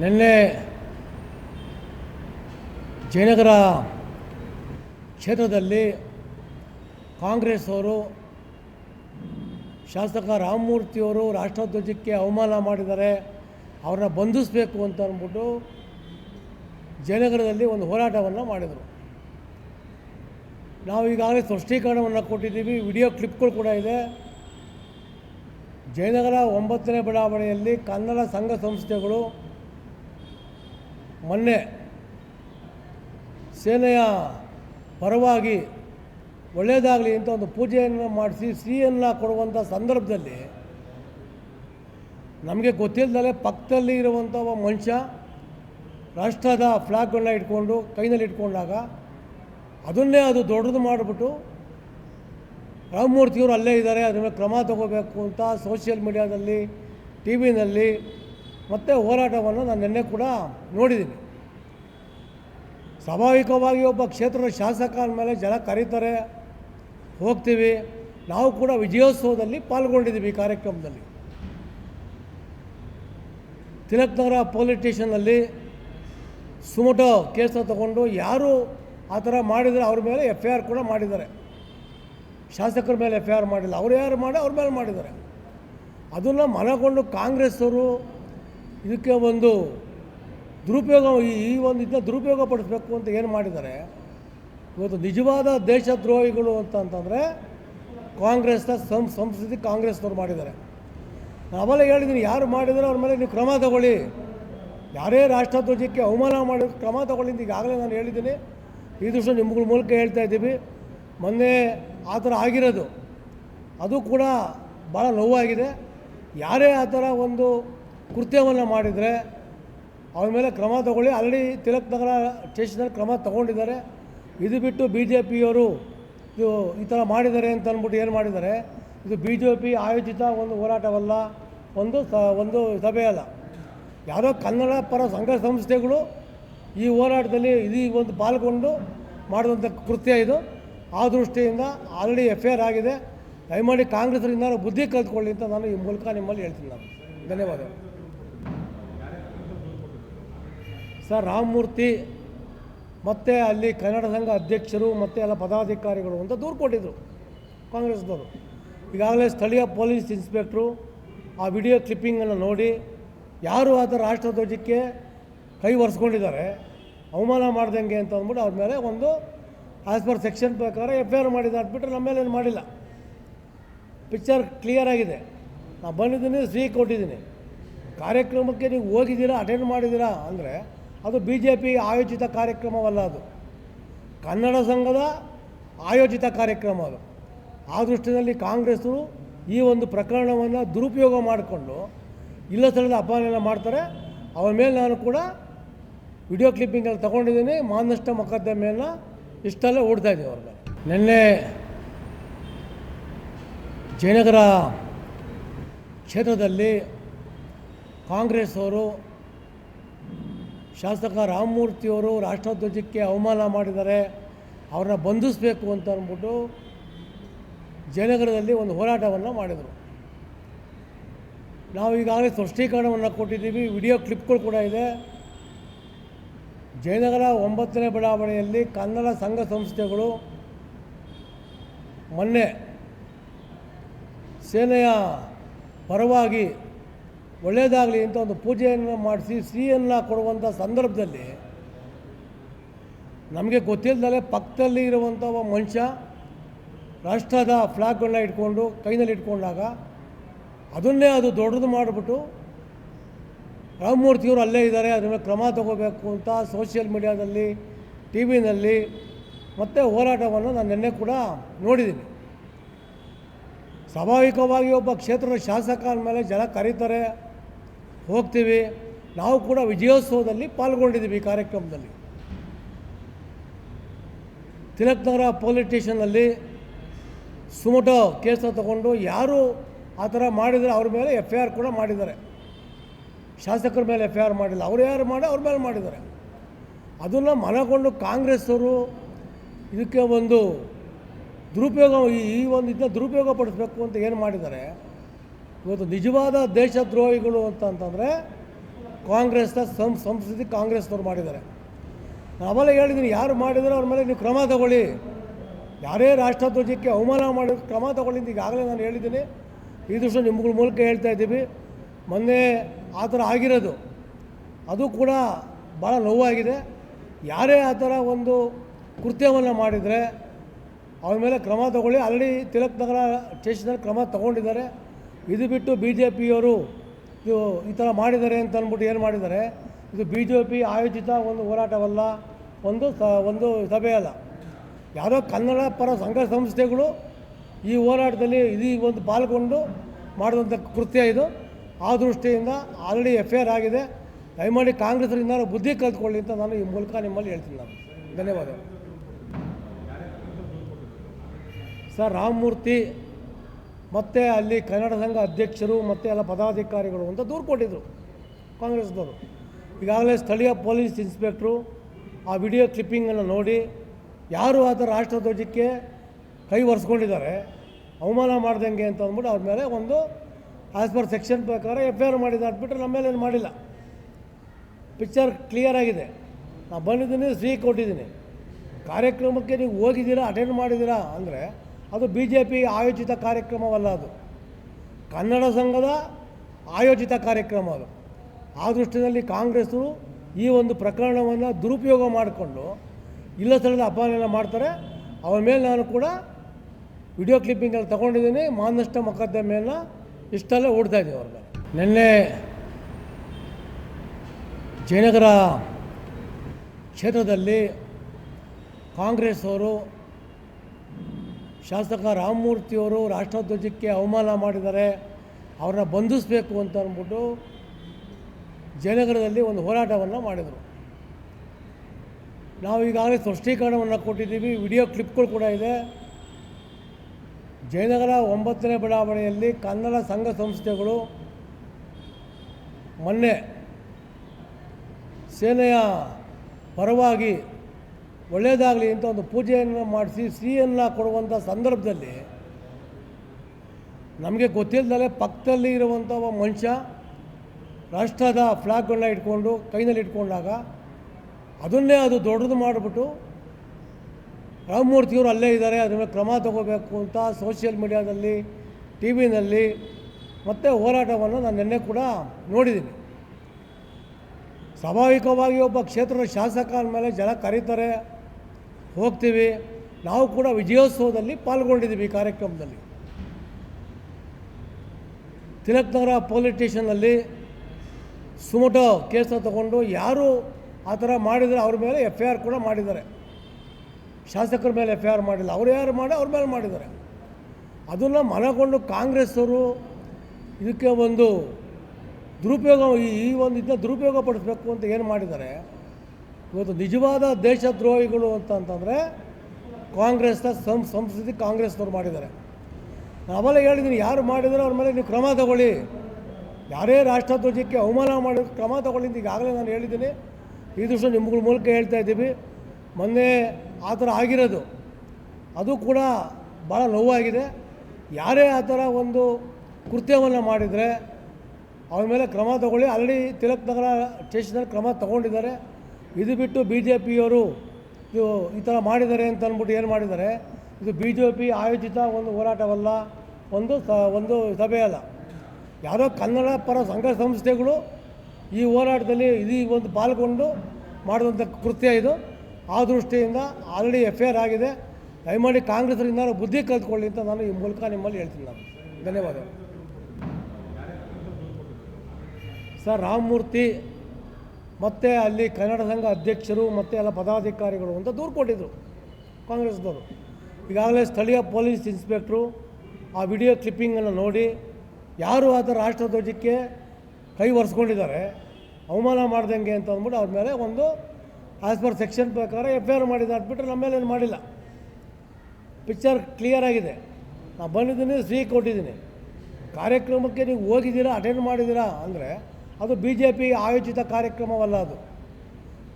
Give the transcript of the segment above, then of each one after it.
ನಿನ್ನೆ ಜಯನಗರ ಕ್ಷೇತ್ರದಲ್ಲಿ ಕಾಂಗ್ರೆಸ್ ಅವರು ಶಾಸಕ ರಾಮಮೂರ್ತಿಯವರು ರಾಷ್ಟ್ರಧ್ವಜಕ್ಕೆ ಅವಮಾನ ಮಾಡಿದ್ದಾರೆ ಅವ್ರನ್ನ ಬಂಧಿಸಬೇಕು ಅಂತ ಅಂದ್ಬಿಟ್ಟು ಜಯನಗರದಲ್ಲಿ ಒಂದು ಹೋರಾಟವನ್ನು ಮಾಡಿದರು. ನಾವು ಈಗಾಗಲೇ ಸ್ಪಷ್ಟೀಕರಣವನ್ನು ಕೊಟ್ಟಿದ್ದೀವಿ, ವಿಡಿಯೋ ಕ್ಲಿಪ್ಗಳು ಕೂಡ ಇದೆ. ಜಯನಗರ ಒಂಬತ್ತನೇ ಬಡಾವಣೆಯಲ್ಲಿ ಕನ್ನಡ ಸಂಘ ಸಂಸ್ಥೆಗಳು ಮೊನ್ನೆ ಸೇನೆಯ ಪರವಾಗಿ ಒಳ್ಳೆಯದಾಗಲಿ ಅಂತ ಒಂದು ಪೂಜೆಯನ್ನು ಮಾಡಿಸಿ ಸಿಹಿಯನ್ನು ಕೊಡುವಂಥ ಸಂದರ್ಭದಲ್ಲಿ ನಮಗೆ ಗೊತ್ತಿಲ್ಲದಲ್ಲೇ ಪಕ್ಕದಲ್ಲಿ ಇರುವಂಥ ಒಬ್ಬ ಮನುಷ್ಯ ರಾಷ್ಟ್ರದ ಫ್ಲಾಗ್ಗಳನ್ನ ಇಟ್ಕೊಂಡು, ಕೈನಲ್ಲಿ ಇಟ್ಕೊಂಡಾಗ ಅದನ್ನೇ ಅದು ದೊಡ್ಡದು ಮಾಡಿಬಿಟ್ಟು ರಾಮಮೂರ್ತಿಯವರು ಅಲ್ಲೇ ಇದ್ದಾರೆ, ಅದ್ರ ಮೇಲೆ ಕ್ರಮ ತಗೋಬೇಕು ಅಂತ ಸೋಷಿಯಲ್ ಮೀಡಿಯಾದಲ್ಲಿ ಟಿ ವಿನಲ್ಲಿ ಮತ್ತು ಹೋರಾಟವನ್ನು ನಾನು ನಿನ್ನೆ ಕೂಡ ನೋಡಿದ್ದೀನಿ. ಸ್ವಾಭಾವಿಕವಾಗಿ ಒಬ್ಬ ಕ್ಷೇತ್ರದ ಶಾಸಕರ ಮೇಲೆ ಜನ ಕರೀತಾರೆ, ಹೋಗ್ತೀವಿ. ನಾವು ಕೂಡ ವಿಜಯೋತ್ಸವದಲ್ಲಿ ಪಾಲ್ಗೊಂಡಿದ್ದೀವಿ ಈ ಕಾರ್ಯಕ್ರಮದಲ್ಲಿ. ತಿಲಕ್ನಗರ ಪೊಲೀಸ್ ಸ್ಟೇಷನ್ನಲ್ಲಿ ಸುಮಟೋ ಕೇಸ ತಗೊಂಡು ಯಾರು ಆ ಥರ ಮಾಡಿದರೆ ಅವ್ರ ಮೇಲೆ ಎಫ್ ಐ ಆರ್ ಕೂಡ ಮಾಡಿದ್ದಾರೆ. ಶಾಸಕರ ಮೇಲೆ ಎಫ್ ಐ ಆರ್ ಮಾಡಿಲ್ಲ. ಅವ್ರು ಯಾರು ಮಾಡಿ ಅವ್ರ ಮೇಲೆ ಮಾಡಿದ್ದಾರೆ. ಅದನ್ನು ಮನಗೊಂಡು ಕಾಂಗ್ರೆಸ್ಸವರು ಇದಕ್ಕೆ ಒಂದು ದುರುಪಯೋಗ, ಈ ಒಂದು ಇದನ್ನ ದುರುಪಯೋಗ ಪಡಿಸ್ಬೇಕು ಅಂತ ಏನು ಮಾಡಿದ್ದಾರೆ? ಇವತ್ತು ನಿಜವಾದ ದೇಶದ್ರೋಹಿಗಳು ಅಂತ ಅಂತಂದರೆ ಕಾಂಗ್ರೆಸ್ನ ಸಂ ಸಂಸ್ಕೃತಿ ಕಾಂಗ್ರೆಸ್ನವ್ರು ಮಾಡಿದ್ದಾರೆ. ನಾವೆಲ್ಲ ಹೇಳಿದ್ದೀನಿ ಯಾರು ಮಾಡಿದರೆ ಅವ್ರ ಮೇಲೆ ನೀವು ಕ್ರಮ ತಗೊಳ್ಳಿ. ಯಾರೇ ರಾಷ್ಟ್ರಧ್ವಜಕ್ಕೆ ಅವಮಾನ ಮಾಡಿ ಕ್ರಮ ತಗೊಳ್ಳಿ ಅಂತ ಈಗಾಗಲೇ ನಾನು ಹೇಳಿದ್ದೀನಿ. ಈ ದಿವಸ ನಿಮ್ಗಳ ಮೂಲಕ ಹೇಳ್ತಾ ಇದ್ದೀವಿ. ಮೊನ್ನೆ ಆ ಥರ ಆಗಿರೋದು. ಅದು ಕೂಡ ಭಾಳ ನೋವಾಗಿದೆ. ಯಾರೇ ಆ ಥರ ಒಂದು ಕೃತ್ಯವನ್ನು ಮಾಡಿದರೆ ಅವ್ರ ಮೇಲೆ ಕ್ರಮ ತಗೊಳ್ಳಿ. ಆಲ್ರೆಡಿ ತಿಲಕ್ ನಗರ ಸ್ಟೇಷನಲ್ಲಿ ಕ್ರಮ ತಗೊಂಡಿದ್ದಾರೆ. ಇದು ಬಿಟ್ಟು ಬಿ ಜೆ ಪಿಯವರು ಇದು ಈ ಥರ ಮಾಡಿದ್ದಾರೆ ಅಂತ ಅಂದ್ಬಿಟ್ಟು ಏನು ಮಾಡಿದ್ದಾರೆ? ಇದು ಬಿ ಜೆ ಪಿ ಆಯೋಜಿತ ಒಂದು ಹೋರಾಟವಲ್ಲ, ಒಂದು ಸ, ಒಂದು ಸಭೆ ಅಲ್ಲ. ಯಾವುದೋ ಕನ್ನಡ ಪರ ಸಂಘ ಸಂಸ್ಥೆಗಳು ಈ ಹೋರಾಟದಲ್ಲಿ ಇದೀ ಒಂದು ಪಾಲ್ಗೊಂಡು ಮಾಡಿದಂಥ ಕೃತ್ಯ ಇದು. ಆ ದೃಷ್ಟಿಯಿಂದ ಆಲ್ರೆಡಿ ಎಫ್ ಐ ಆರ್ ಆಗಿದೆ. ದಯಮಾಡಿ ಕಾಂಗ್ರೆಸ್ರಿಂದ ಬುದ್ಧಿ ಕಲ್ತ್ಕೊಳ್ಳಿ ಅಂತ ನಾನು ಈ ಮೂಲಕ ನಿಮ್ಮಲ್ಲಿ ಹೇಳ್ತೀನಿ ನಾನು. ಧನ್ಯವಾದ ಸರ್ ರಾಮಮೂರ್ತಿ, ಮತ್ತು ಅಲ್ಲಿ ಕನ್ನಡ ಸಂಘ ಅಧ್ಯಕ್ಷರು, ಮತ್ತು ಎಲ್ಲ ಪದಾಧಿಕಾರಿಗಳು ಅಂತ ದೂರು ಕೊಟ್ಟಿದ್ದರು ಕಾಂಗ್ರೆಸ್ದವರು. ಈಗಾಗಲೇ ಸ್ಥಳೀಯ ಪೊಲೀಸ್ ಇನ್ಸ್ಪೆಕ್ಟ್ರು ಆ ವಿಡಿಯೋ ಕ್ಲಿಪ್ಪಿಂಗನ್ನು ನೋಡಿ ಯಾರು ಆದ ರಾಷ್ಟ್ರಧ್ವಜಕ್ಕೆ ಕೈ ಒರೆಸ್ಕೊಂಡಿದ್ದಾರೆ, ಅವಮಾನ ಮಾಡ್ದಂಗೆ ಅಂತ ಅಂದ್ಬಿಟ್ಟು ಅವ್ರ ಮೇಲೆ ಒಂದು ಆಸ್ ಪರ್ ಸೆಕ್ಷನ್ ಪ್ರಕಾರ ಎಫ್ ಐ ಆರ್ ಮಾಡಿದ್ದಾರೆ ಅಂದ್ಬಿಟ್ರೆ ನಮ್ಮ ಮೇಲೆ ಏನು ಮಾಡಿಲ್ಲ. ಪಿಕ್ಚರ್ ಕ್ಲಿಯರ್ ಆಗಿದೆ. ನಾನು ಬಂದಿದ್ದೀನಿ ಸ್ವೀ ಕೊಟ್ಟಿದ್ದೀನಿ. ಕಾರ್ಯಕ್ರಮಕ್ಕೆ ನೀವು ಹೋಗಿದ್ದೀರಾ ಅಟೆಂಡ್ ಮಾಡಿದ್ದೀರಾ ಅಂದರೆ ಅದು ಬಿ ಜೆ ಪಿ ಆಯೋಜಿತ ಕಾರ್ಯಕ್ರಮವಲ್ಲ ಅದು. ಕನ್ನಡ ಸಂಘದ ಆಯೋಜಿತ ಕಾರ್ಯಕ್ರಮ ಅದು. ಆ ದೃಷ್ಟಿಯಲ್ಲಿ ಕಾಂಗ್ರೆಸ್ಸು ಈ ಒಂದು ಪ್ರಕರಣವನ್ನು ದುರುಪಯೋಗ ಮಾಡಿಕೊಂಡು ಇಲ್ಲ ಸ್ಥಳದ ಅಪಮಾನ ಮಾಡ್ತಾರೆ. ಅವರ ಮೇಲೆ ನಾನು ಕೂಡ ವಿಡಿಯೋ ಕ್ಲಿಪ್ಪಿಂಗಲ್ಲಿ ತೊಗೊಂಡಿದ್ದೀನಿ. ಮಾನನಷ್ಟ ಮೊಕದ್ದಮೆಯನ್ನು ಇಷ್ಟೆಲ್ಲ ಓಡ್ತಾ ಇದ್ದೀವಿ ಅವ್ರಿಗೆ ನಿನ್ನೆ ಜಯನಗರ ಕ್ಷೇತ್ರದಲ್ಲಿ ಕಾಂಗ್ರೆಸ್ ಅವರು ಶಾಸಕ ರಾಮಮೂರ್ತಿಯವರು ರಾಷ್ಟ್ರಧ್ವಜಕ್ಕೆ ಅವಮಾನ ಮಾಡಿದ್ದಾರೆ ಅವ್ರನ್ನ ಬಂಧಿಸಬೇಕು ಅಂತ ಅಂದ್ಬಿಟ್ಟು ಜಯನಗರದಲ್ಲಿ ಒಂದು ಹೋರಾಟವನ್ನು ಮಾಡಿದರು. ನಾವು ಈಗಾಗಲೇ ಸ್ಪಷ್ಟೀಕರಣವನ್ನು ಕೊಟ್ಟಿದ್ದೀವಿ, ವಿಡಿಯೋ ಕ್ಲಿಪ್ಗಳು ಕೂಡ ಇದೆ. ಜಯನಗರ ಒಂಬತ್ತನೇ ಬಡಾವಣೆಯಲ್ಲಿ ಕನ್ನಡ ಸಂಘ ಸಂಸ್ಥೆಗಳು ಮೊನ್ನೆ ಸೇನೆಯ ಪರವಾಗಿ ಒಳ್ಳೆಯದಾಗಲಿ ಅಂತ ಒಂದು ಪೂಜೆಯನ್ನು ಮಾಡಿಸಿ ಸಿಹಿಯನ್ನು ಕೊಡುವಂಥ ಸಂದರ್ಭದಲ್ಲಿ ನಮಗೆ ಗೊತ್ತಿಲ್ಲದಲ್ಲೇ ಪಕ್ಕದಲ್ಲಿ ಇರುವಂಥ ಒಬ್ಬ ಮನುಷ್ಯ ರಾಷ್ಟ್ರದ ಫ್ಲಾಗ್ಗಳನ್ನ ಇಟ್ಕೊಂಡು, ಕೈನಲ್ಲಿ ಇಟ್ಕೊಂಡಾಗ ಅದನ್ನೇ ಅದು ದೊಡ್ಡದು ಮಾಡಿಬಿಟ್ಟು ರಾಮಮೂರ್ತಿಯವರು ಅಲ್ಲೇ ಇದ್ದಾರೆ, ಅದ್ರ ಮೇಲೆ ಕ್ರಮ ತಗೋಬೇಕು ಅಂತ ಸೋಷಿಯಲ್ ಮೀಡಿಯಾದಲ್ಲಿ, ಟಿ ವಿನಲ್ಲಿ ಮತ್ತು ಹೋರಾಟವನ್ನು ನಾನು ನಿನ್ನೆ ಕೂಡ ನೋಡಿದ್ದೀನಿ. ಸ್ವಾಭಾವಿಕವಾಗಿ ಒಬ್ಬ ಕ್ಷೇತ್ರದ ಶಾಸಕ ಅಂದಮೇಲೆ ಜನ ಕರೀತಾರೆ. ಹೋಗ್ತೀವಿ. ನಾವು ಕೂಡ ವಿಜಯೋತ್ಸವದಲ್ಲಿ ಪಾಲ್ಗೊಂಡಿದ್ದೀವಿ ಈ ಕಾರ್ಯಕ್ರಮದಲ್ಲಿ. ತಿಲಕ್ನಗರ ಪೊಲೀಸ್ ಸ್ಟೇಷನ್ನಲ್ಲಿ ಸುಮಟೋ ಕೇಸ ತಗೊಂಡು ಯಾರು ಆ ಥರ ಮಾಡಿದರೆ ಅವ್ರ ಮೇಲೆ ಎಫ್ ಐ ಆರ್ ಕೂಡ ಮಾಡಿದ್ದಾರೆ. ಶಾಸಕರ ಮೇಲೆ ಎಫ್ ಐ ಆರ್ ಮಾಡಿಲ್ಲ. ಅವ್ರು ಯಾರು ಮಾಡಿ ಅವ್ರ ಮೇಲೆ ಮಾಡಿದ್ದಾರೆ. ಅದನ್ನು ಮನಗೊಂಡು ಕಾಂಗ್ರೆಸ್ಸವರು ಇದಕ್ಕೆ ಒಂದು ದುರುಪಯೋಗ ಈ ಒಂದು ಇದನ್ನ ದುರುಪಯೋಗ ಪಡಿಸ್ಬೇಕು ಅಂತ ಏನು ಮಾಡಿದ್ದಾರೆ? ಇವತ್ತು ನಿಜವಾದ ದೇಶದ್ರೋಹಿಗಳು ಅಂತ ಅಂತಂದರೆ ಕಾಂಗ್ರೆಸ್ನ ಸಂ ಸಂಸ್ಕೃತಿ ಕಾಂಗ್ರೆಸ್ನವ್ರು ಮಾಡಿದ್ದಾರೆ. ನಾವೆಲ್ಲ ಹೇಳಿದ್ದೀನಿ ಯಾರು ಮಾಡಿದರೆ ಅವ್ರ ಮೇಲೆ ನೀವು ಕ್ರಮ ತಗೊಳ್ಳಿ. ಯಾರೇ ರಾಷ್ಟ್ರಧ್ವಜಕ್ಕೆ ಅವಮಾನ ಮಾಡಿ ಕ್ರಮ ತಗೊಳ್ಳಿ ಅಂತ ಈಗಾಗಲೇ ನಾನು ಹೇಳಿದ್ದೀನಿ ಈ ದಿವಸ ನಿಮ್ಗಳ ಮೂಲಕ ಹೇಳ್ತಾ ಇದ್ದೀವಿ. ಮೊನ್ನೆ ಆ ಥರ ಆಗಿರೋದು. ಅದು ಕೂಡ ಭಾಳ ನೋವಾಗಿದೆ. ಯಾರೇ ಆ ಥರ ಒಂದು ಕೃತ್ಯವನ್ನು ಮಾಡಿದರೆ ಅವ್ರ ಮೇಲೆ ಕ್ರಮ ತಗೊಳ್ಳಿ. ಆಲ್ರೆಡಿ ತಿಲಕ್ ನಗರ ಸ್ಟೇಷನಲ್ಲಿ ಕ್ರಮ ತಗೊಂಡಿದ್ದಾರೆ. ಇದು ಬಿಟ್ಟು ಬಿ ಜೆ ಪಿಯವರು ಇದು ಈ ಥರ ಮಾಡಿದ್ದಾರೆ ಅಂತ ಅಂದ್ಬಿಟ್ಟು ಏನು ಮಾಡಿದ್ದಾರೆ? ಇದು ಬಿ ಜೆ ಪಿ ಆಯೋಜಿತ ಒಂದು ಹೋರಾಟವಲ್ಲ, ಒಂದು ಸ, ಒಂದು ಸಭೆ ಅಲ್ಲ. ಯಾರೋ ಕನ್ನಡ ಪರ ಸಂಘ ಸಂಸ್ಥೆಗಳು ಈ ಹೋರಾಟದಲ್ಲಿ ಇದೀ ಒಂದು ಪಾಲ್ಗೊಂಡು ಮಾಡಿದಂಥ ಕೃತ್ಯ ಇದು. ಆ ದೃಷ್ಟಿಯಿಂದ ಆಲ್ರೆಡಿ ಎಫ್ ಐ ಆರ್ ಆಗಿದೆ. ದಯಮಾಡಿ ಕಾಂಗ್ರೆಸ್ರಿಂದ ಬುದ್ಧಿ ಕಲ್ತ್ಕೊಳ್ಳಿ ಅಂತ ನಾನು ಈ ಮೂಲಕ ನಿಮ್ಮಲ್ಲಿ ಹೇಳ್ತೀನಿ ನಾನು. ಧನ್ಯವಾದಗಳು. ಸರ್, ರಾಮಮೂರ್ತಿ ಮತ್ತು ಅಲ್ಲಿ ಕನ್ನಡ ಸಂಘ ಅಧ್ಯಕ್ಷರು ಮತ್ತು ಎಲ್ಲ ಪದಾಧಿಕಾರಿಗಳು ಅಂತ ದೂರು ಕೊಟ್ಟಿದ್ದರು ಕಾಂಗ್ರೆಸ್ದವರು ಈಗಾಗಲೇ ಸ್ಥಳೀಯ ಪೊಲೀಸ್ ಇನ್ಸ್ಪೆಕ್ಟ್ರು ಆ ವಿಡಿಯೋ ಕ್ಲಿಪ್ಪಿಂಗನ್ನು ನೋಡಿ ಯಾರು ಆತ ರಾಷ್ಟ್ರಧ್ವಜಕ್ಕೆ ಕೈ ಒರೆಸ್ಕೊಂಡಿದ್ದಾರೆ, ಅವಮಾನ ಮಾಡ್ದಂಗೆ ಅಂತ ಅಂದ್ಬಿಟ್ಟು ಅವ್ರ ಮೇಲೆ ಒಂದು ಆ್ಯಸ್ ಪರ್ ಸೆಕ್ಷನ್ ಪ್ರಕಾರ ಎಫ್ ಐ ಆರ್ ಮಾಡಿದ್ದು ಬಿಟ್ಟರೆ ನಮ್ಮ ಮೇಲೆ ಏನು ಮಾಡಿಲ್ಲ. ಪಿಕ್ಚರ್ ಕ್ಲಿಯರ್ ಆಗಿದೆ. ನಾನು ಬಂದಿದ್ದೀನಿ ಶ್ರೀ ಕೊಟ್ಟಿದ್ದೀನಿ. ಕಾರ್ಯಕ್ರಮಕ್ಕೆ ನೀವು ಹೋಗಿದ್ದೀರಾ ಅಟೆಂಡ್ ಮಾಡಿದ್ದೀರಾ ಅಂದರೆ ಅದು ಬಿ ಜೆ ಪಿ ಆಯೋಜಿತ ಕಾರ್ಯಕ್ರಮವಲ್ಲ ಅದು. ಕನ್ನಡ ಸಂಘದ ಆಯೋಜಿತ ಕಾರ್ಯಕ್ರಮ ಅದು. ಆ ದೃಷ್ಟಿಯಲ್ಲಿ ಕಾಂಗ್ರೆಸ್ಸು ಈ ಒಂದು ಪ್ರಕರಣವನ್ನು ದುರುಪಯೋಗ ಮಾಡಿಕೊಂಡು ಇಲ್ಲ ಸ್ಥಳದ ಅಪಮಾನ ಮಾಡ್ತಾರೆ. ಅವರ ಮೇಲೆ ನಾನು ಕೂಡ ವಿಡಿಯೋ ಕ್ಲಿಪ್ಪಿಂಗಲ್ಲಿ ತೊಗೊಂಡಿದ್ದೀನಿ. ಮಾನನಷ್ಟ ಮೊಕದ್ದಮೆಯನ್ನು ಇಷ್ಟಲ್ಲೇ ಓಡ್ತಾ ಇದ್ದೀವಿ ಅವ್ರಿಗೆ ನಿನ್ನೆ ಜಯನಗರ ಕ್ಷೇತ್ರದಲ್ಲಿ ಕಾಂಗ್ರೆಸ್ ಅವರು ಶಾಸಕ ರಾಮಮೂರ್ತಿಯವರು ರಾಷ್ಟ್ರಧ್ವಜಕ್ಕೆ ಅವಮಾನ ಮಾಡಿದ್ದಾರೆ ಅವ್ರನ್ನ ಬಂಧಿಸಬೇಕು ಅಂತ ಅಂದ್ಬಿಟ್ಟು ಜಯನಗರದಲ್ಲಿ ಒಂದು ಹೋರಾಟವನ್ನು ಮಾಡಿದರು. ನಾವು ಈಗಾಗಲೇ ಸ್ಪಷ್ಟೀಕರಣವನ್ನು ಕೊಟ್ಟಿದ್ದೀವಿ, ವಿಡಿಯೋ ಕ್ಲಿಪ್ಗಳು ಕೂಡ ಇದೆ. ಜಯನಗರ ಒಂಬತ್ತನೇ ಬಡಾವಣೆಯಲ್ಲಿ ಕನ್ನಡ ಸಂಘ ಸಂಸ್ಥೆಗಳು ಮೊನ್ನೆ ಸೇನೆಯ ಪರವಾಗಿ ಒಳ್ಳೆಯದಾಗಲಿ ಅಂತ ಒಂದು ಪೂಜೆಯನ್ನು ಮಾಡಿಸಿ ಸಿಹಿಯನ್ನು ಕೊಡುವಂಥ ಸಂದರ್ಭದಲ್ಲಿ ನಮಗೆ ಗೊತ್ತಿಲ್ಲದಲ್ಲೇ ಪಕ್ಕದಲ್ಲಿ ಇರುವಂಥ ಒಬ್ಬ ಮನುಷ್ಯ ರಾಷ್ಟ್ರದ ಫ್ಲಾಗ್ಗಳನ್ನ ಇಟ್ಕೊಂಡು, ಕೈನಲ್ಲಿ ಇಟ್ಕೊಂಡಾಗ ಅದನ್ನೇ ಅದು ದೊಡ್ಡದು ಮಾಡಿಬಿಟ್ಟು ರಾಮಮೂರ್ತಿಯವರು ಅಲ್ಲೇ ಇದ್ದಾರೆ, ಅದ್ರ ಮೇಲೆ ಕ್ರಮ ತಗೋಬೇಕು ಅಂತ ಸೋಷಿಯಲ್ ಮೀಡಿಯಾದಲ್ಲಿ ಟಿ ವಿನಲ್ಲಿ ಮತ್ತು ಹೋರಾಟವನ್ನು ನಾನು ನಿನ್ನೆ ಕೂಡ ನೋಡಿದ್ದೀನಿ. ಸ್ವಾಭಾವಿಕವಾಗಿ ಒಬ್ಬ ಕ್ಷೇತ್ರದ ಶಾಸಕ ಅಂದಮೇಲೆ ಜನ ಕರೀತಾರೆ. ಹೋಗ್ತೀವಿ. ನಾವು ಕೂಡ ವಿಜಯೋತ್ಸವದಲ್ಲಿ ಪಾಲ್ಗೊಂಡಿದ್ದೀವಿ ಈ ಕಾರ್ಯಕ್ರಮದಲ್ಲಿ. ತಿಲಕ್ನಗರ ಪೊಲೀಸ್ ಸ್ಟೇಷನ್ನಲ್ಲಿ ಸುಮಟೋ ಕೇಸ ತಗೊಂಡು ಯಾರು ಆ ಥರ ಮಾಡಿದರೆ ಅವ್ರ ಮೇಲೆ ಎಫ್ ಐ ಆರ್ ಕೂಡ ಮಾಡಿದ್ದಾರೆ. ಶಾಸಕರ ಮೇಲೆ ಎಫ್ ಐ ಆರ್ ಮಾಡಿಲ್ಲ. ಅವ್ರು ಯಾರು ಮಾಡಿ ಅವ್ರ ಮೇಲೆ ಮಾಡಿದ್ದಾರೆ. ಅದನ್ನು ಮನಗೊಂಡು ಕಾಂಗ್ರೆಸ್ಸವರು ಇದಕ್ಕೆ ಒಂದು ದುರುಪಯೋಗ ಈ ಈ ಒಂದು ಇದನ್ನ ದುರುಪಯೋಗ ಪಡಿಸ್ಬೇಕು ಅಂತ ಏನು ಮಾಡಿದ್ದಾರೆ ಇವತ್ತು ನಿಜವಾದ ದೇಶದ್ರೋಹಿಗಳು ಅಂತ ಅಂತಂದರೆ ಕಾಂಗ್ರೆಸ್ನ ಸಂ ಸಂಸ್ಕೃತಿ ಕಾಂಗ್ರೆಸ್ನವ್ರು ಮಾಡಿದ್ದಾರೆ. ನಾನು ಅವೆಲ್ಲ ಹೇಳಿದ್ದೀನಿ ಯಾರು ಮಾಡಿದರೆ ಅವ್ರ ಮೇಲೆ ನೀವು ಕ್ರಮ ತಗೊಳ್ಳಿ. ಯಾರೇ ರಾಷ್ಟ್ರಧ್ವಜಕ್ಕೆ ಅವಮಾನ ಮಾಡಿ, ಕ್ರಮ ತಗೊಳ್ಳಿ ಅಂತ ಈಗಾಗಲೇ ನಾನು ಹೇಳಿದ್ದೀನಿ ಈ ದಿವಸ ನಿಮ್ಗಳ ಮೂಲಕ ಹೇಳ್ತಾ ಇದ್ದೀವಿ. ಮೊನ್ನೆ ಆ ಥರ ಆಗಿರೋದು. ಅದು ಕೂಡ ಭಾಳ ನೋವಾಗಿದೆ. ಯಾರೇ ಆ ಥರ ಒಂದು ಕೃತ್ಯವನ್ನು ಮಾಡಿದರೆ, ಅವ್ರ ಮೇಲೆ ಕ್ರಮ ತಗೊಳ್ಳಿ. ಆಲ್ರೆಡಿ ತಿಲಕ್ ನಗರ ಸ್ಟೇಷನಲ್ಲಿ ಕ್ರಮ ತಗೊಂಡಿದ್ದಾರೆ. ಇದು ಬಿಟ್ಟು ಬಿ ಜೆ ಪಿಯವರು ಇದು ಈ ಥರ ಮಾಡಿದ್ದಾರೆ ಅಂತ ಅಂದ್ಬಿಟ್ಟು ಏನು ಮಾಡಿದ್ದಾರೆ? ಇದು ಬಿ ಜೆ ಪಿ ಆಯೋಜಿತ ಒಂದು ಹೋರಾಟವಲ್ಲ, ಒಂದು ಸ, ಒಂದು ಸಭೆ ಅಲ್ಲ. ಯಾರೋ ಕನ್ನಡ ಪರ ಸಂಘ ಸಂಸ್ಥೆಗಳು ಈ ಹೋರಾಟದಲ್ಲಿ ಇದು ಒಂದು ಪಾಲ್ಗೊಂಡು ಮಾಡಿದಂಥ ಕೃತ್ಯ ಇದು. ಆ ದೃಷ್ಟಿಯಿಂದ ಆಲ್ರೆಡಿ ಎಫ್ ಐ ಆರ್ ಆಗಿದೆ. ದಯಮಾಡಿ ಕಾಂಗ್ರೆಸ್ರಿಂದ ಬುದ್ಧಿ ಕಲ್ತ್ಕೊಳ್ಳಿ ಅಂತ ನಾನು ಈ ಮೂಲಕ ನಿಮ್ಮಲ್ಲಿ ಹೇಳ್ತೀನಿ ನಾನು. ಧನ್ಯವಾದಗಳು. ಸರ್, ರಾಮಮೂರ್ತಿ ಮತ್ತು ಅಲ್ಲಿ ಕನ್ನಡ ಸಂಘ ಅಧ್ಯಕ್ಷರು ಮತ್ತು ಎಲ್ಲ ಪದಾಧಿಕಾರಿಗಳು ಅಂತ ದೂರು ಕೊಟ್ಟಿದ್ದರು ಕಾಂಗ್ರೆಸ್ದವರು. ಈಗಾಗಲೇ ಸ್ಥಳೀಯ ಪೊಲೀಸ್ ಇನ್ಸ್ಪೆಕ್ಟ್ರು ಆ ವಿಡಿಯೋ ಕ್ಲಿಪ್ಪಿಂಗನ್ನು ನೋಡಿ ಯಾರು ಆದ ರಾಷ್ಟ್ರಧ್ವಜಕ್ಕೆ ಕೈ ಒರೆಸ್ಕೊಂಡಿದ್ದಾರೆ, ಅವಮಾನ ಮಾಡ್ದಂಗೆ ಅಂತ ಅಂದ್ಬಿಟ್ಟು ಅವ್ರ ಮೇಲೆ ಒಂದು ಆಸ್ ಪರ್ ಸೆಕ್ಷನ್ ಪ್ರಕಾರ ಎಫ್ ಐ ಆರ್ ಮಾಡಿದ್ದಾರೆ ಬಿಟ್ಟರೆ ನಮ್ಮ ಮೇಲೆ ಏನು ಮಾಡಿಲ್ಲ. ಪಿಕ್ಚರ್ ಕ್ಲಿಯರ್ ಆಗಿದೆ. ನಾನು ಬಂದಿದ್ದೀನಿ ಶ್ರೀ ಕೊಟ್ಟಿದ್ದೀನಿ. ಕಾರ್ಯಕ್ರಮಕ್ಕೆ ನೀವು ಹೋಗಿದ್ದೀರಾ ಅಟೆಂಡ್ ಮಾಡಿದ್ದೀರಾ ಅಂದರೆ ಅದು ಬಿ ಜೆ ಪಿ ಆಯೋಜಿತ ಕಾರ್ಯಕ್ರಮವಲ್ಲ ಅದು.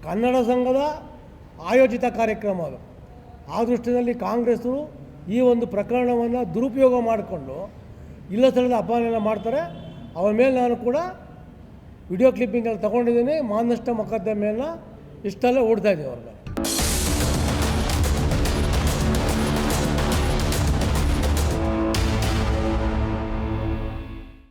ಕನ್ನಡ ಸಂಘದ ಆಯೋಜಿತ ಕಾರ್ಯಕ್ರಮ ಅದು. ಆ ದೃಷ್ಟಿಯಲ್ಲಿ ಕಾಂಗ್ರೆಸ್ಸು ಈ ಒಂದು ಪ್ರಕರಣವನ್ನು ದುರುಪಯೋಗ ಮಾಡಿಕೊಂಡು ಇಲ್ಲ ಸ್ಥಳದ ಅಪಮಾನ ಮಾಡ್ತಾರೆ. ಅವರ ಮೇಲೆ ನಾನು ಕೂಡ ವಿಡಿಯೋ ಕ್ಲಿಪ್ಪಿಂಗಲ್ಲಿ ತೊಗೊಂಡಿದ್ದೀನಿ. ಮಾನನಷ್ಟ ಮೊಕದ್ದಮೆಯನ್ನು ಇಷ್ಟೆಲ್ಲ ಓಡ್ತಾ ಇದ್ದೀವಿ ಅವ್ರಿಗೆ